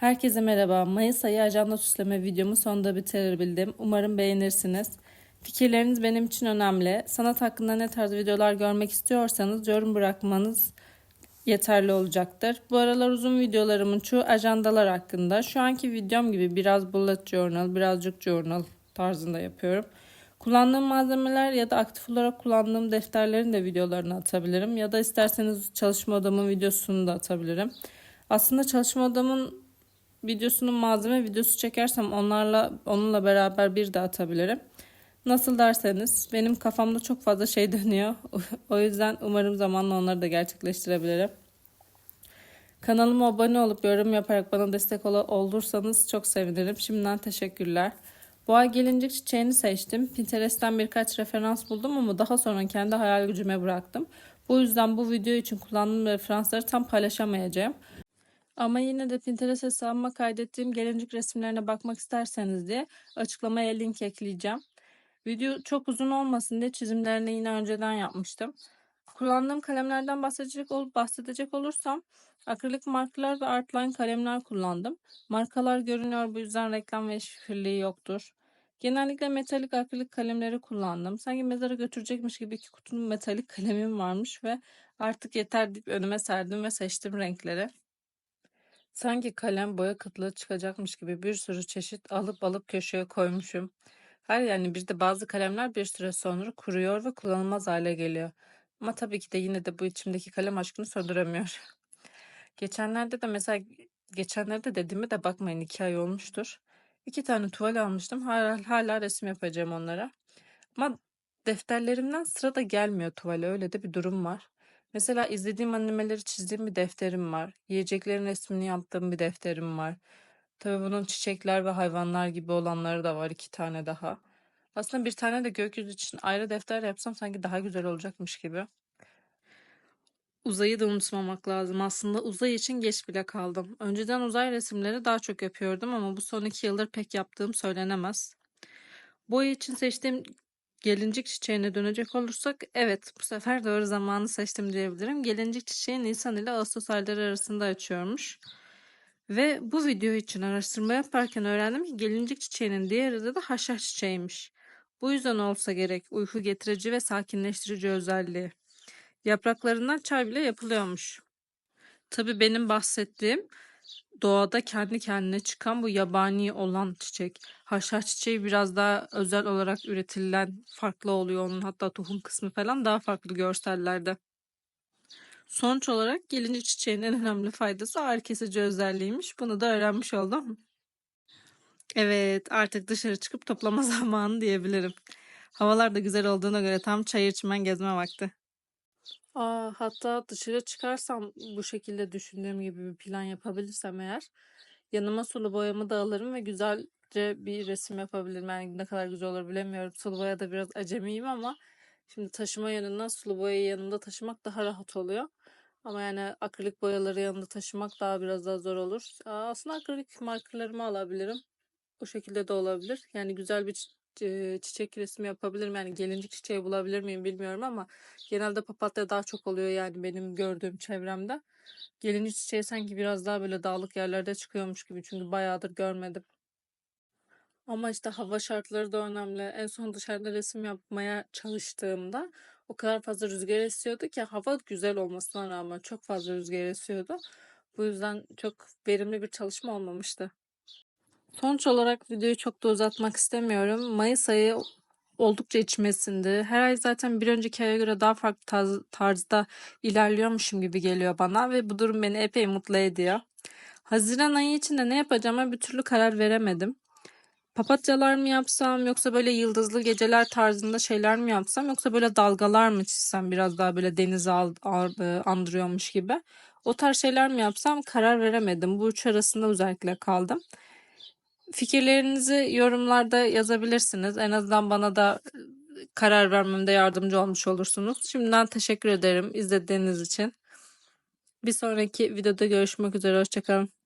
Herkese merhaba. Mayıs ayı ajanda süsleme videomu sonunda bitirebildim. Umarım beğenirsiniz. Fikirleriniz benim için önemli. Sanat hakkında ne tarz videolar görmek istiyorsanız yorum bırakmanız yeterli olacaktır. Bu aralar uzun videolarımın çoğu ajandalar hakkında. Şu anki videom gibi biraz bullet journal, birazcık journal tarzında yapıyorum. Kullandığım malzemeler ya da aktif olarak kullandığım defterlerin de videolarını atabilirim. Ya da isterseniz çalışma odamın videosunu da atabilirim. Aslında çalışma odamın videosunun malzeme videosu çekersem onlarla onunla beraber bir de atabilirim. Nasıl derseniz benim kafamda çok fazla şey dönüyor. o yüzden umarım zamanla onları da gerçekleştirebilirim. Kanalıma abone olup yorum yaparak bana destek ol- olursanız çok sevinirim. Şimdiden teşekkürler. Boğa gelincik çiçeğini seçtim. Pinterest'ten birkaç referans buldum ama daha sonra kendi hayal gücüme bıraktım. Bu yüzden bu video için kullandığım referansları tam paylaşamayacağım. Ama yine de Pinterest hesabıma kaydettiğim gelincik resimlerine bakmak isterseniz diye açıklamaya link ekleyeceğim. Video çok uzun olmasın diye çizimlerini yine önceden yapmıştım. Kullandığım kalemlerden bahsedecek, ol, bahsedecek olursam akrilik markalar ve artline kalemler kullandım. Markalar görünüyor bu yüzden reklam ve şifreliği yoktur. Genellikle metalik akrilik kalemleri kullandım. Sanki mezara götürecekmiş gibi iki kutunun metalik kalemim varmış ve artık yeter deyip önüme serdim ve seçtim renkleri. Sanki kalem boya kıtlığı çıkacakmış gibi bir sürü çeşit alıp alıp köşeye koymuşum. Hayır yani bir de bazı kalemler bir süre sonra kuruyor ve kullanılmaz hale geliyor. Ama tabii ki de yine de bu içimdeki kalem aşkını söndüremiyor. Geçenlerde de mesela geçenlerde dediğime de bakmayın iki ay olmuştur. İki tane tuval almıştım. Hala, hala resim yapacağım onlara. Ama defterlerimden sıra da gelmiyor tuvale. Öyle de bir durum var. Mesela izlediğim animeleri çizdiğim bir defterim var. Yiyeceklerin resmini yaptığım bir defterim var. Tabii bunun çiçekler ve hayvanlar gibi olanları da var iki tane daha. Aslında bir tane de gökyüzü için ayrı defter yapsam sanki daha güzel olacakmış gibi. Uzayı da unutmamak lazım. Aslında uzay için geç bile kaldım. Önceden uzay resimleri daha çok yapıyordum ama bu son iki yıldır pek yaptığım söylenemez. Boya için seçtiğim gelincik çiçeğine dönecek olursak evet bu sefer doğru zamanı seçtim diyebilirim. Gelincik çiçeği Nisan ile Ağustos ayları arasında açıyormuş. Ve bu video için araştırma yaparken öğrendim ki gelincik çiçeğinin diğer adı da haşhaş çiçeğiymiş. Bu yüzden olsa gerek uyku getirici ve sakinleştirici özelliği. Yapraklarından çay bile yapılıyormuş. Tabii benim bahsettiğim doğada kendi kendine çıkan bu yabani olan çiçek. Haşhaş çiçeği biraz daha özel olarak üretilen farklı oluyor onun hatta tohum kısmı falan daha farklı görsellerde. Sonuç olarak gelinci çiçeğin en önemli faydası ağrı kesici özelliğiymiş. Bunu da öğrenmiş oldum. Evet artık dışarı çıkıp toplama zamanı diyebilirim. Havalar da güzel olduğuna göre tam çayır çimen gezme vakti. Aa, hatta dışarı çıkarsam bu şekilde düşündüğüm gibi bir plan yapabilirsem eğer yanıma sulu boyamı da alırım ve güzelce bir resim yapabilirim. Yani ne kadar güzel olur bilemiyorum. Sulu boya da biraz acemiyim ama şimdi taşıma yönünden sulu boyayı yanında taşımak daha rahat oluyor. Ama yani akrilik boyaları yanında taşımak daha biraz daha zor olur. Aa, aslında akrilik markerlarımı alabilirim. O şekilde de olabilir. Yani güzel bir çiçek resmi yapabilirim. Yani gelincik çiçeği bulabilir miyim bilmiyorum ama genelde papatya daha çok oluyor yani benim gördüğüm çevremde. Gelincik çiçeği sanki biraz daha böyle dağlık yerlerde çıkıyormuş gibi çünkü bayağıdır görmedim. Ama işte hava şartları da önemli. En son dışarıda resim yapmaya çalıştığımda o kadar fazla rüzgar esiyordu ki hava güzel olmasına rağmen çok fazla rüzgar esiyordu. Bu yüzden çok verimli bir çalışma olmamıştı. Sonuç olarak videoyu çok da uzatmak istemiyorum. Mayıs ayı oldukça içmesindi. Her ay zaten bir önceki aya göre daha farklı tarz- tarzda ilerliyormuşum gibi geliyor bana ve bu durum beni epey mutlu ediyor. Haziran ayı içinde ne yapacağıma bir türlü karar veremedim. Papatyalar mı yapsam yoksa böyle yıldızlı geceler tarzında şeyler mi yapsam yoksa böyle dalgalar mı çizsem biraz daha böyle al- e, andırıyormuş gibi. O tarz şeyler mi yapsam karar veremedim. Bu üç arasında özellikle kaldım. Fikirlerinizi yorumlarda yazabilirsiniz. En azından bana da e, karar vermemde yardımcı olmuş olursunuz. Şimdiden teşekkür ederim izlediğiniz için. Bir sonraki videoda görüşmek üzere. Hoşçakalın.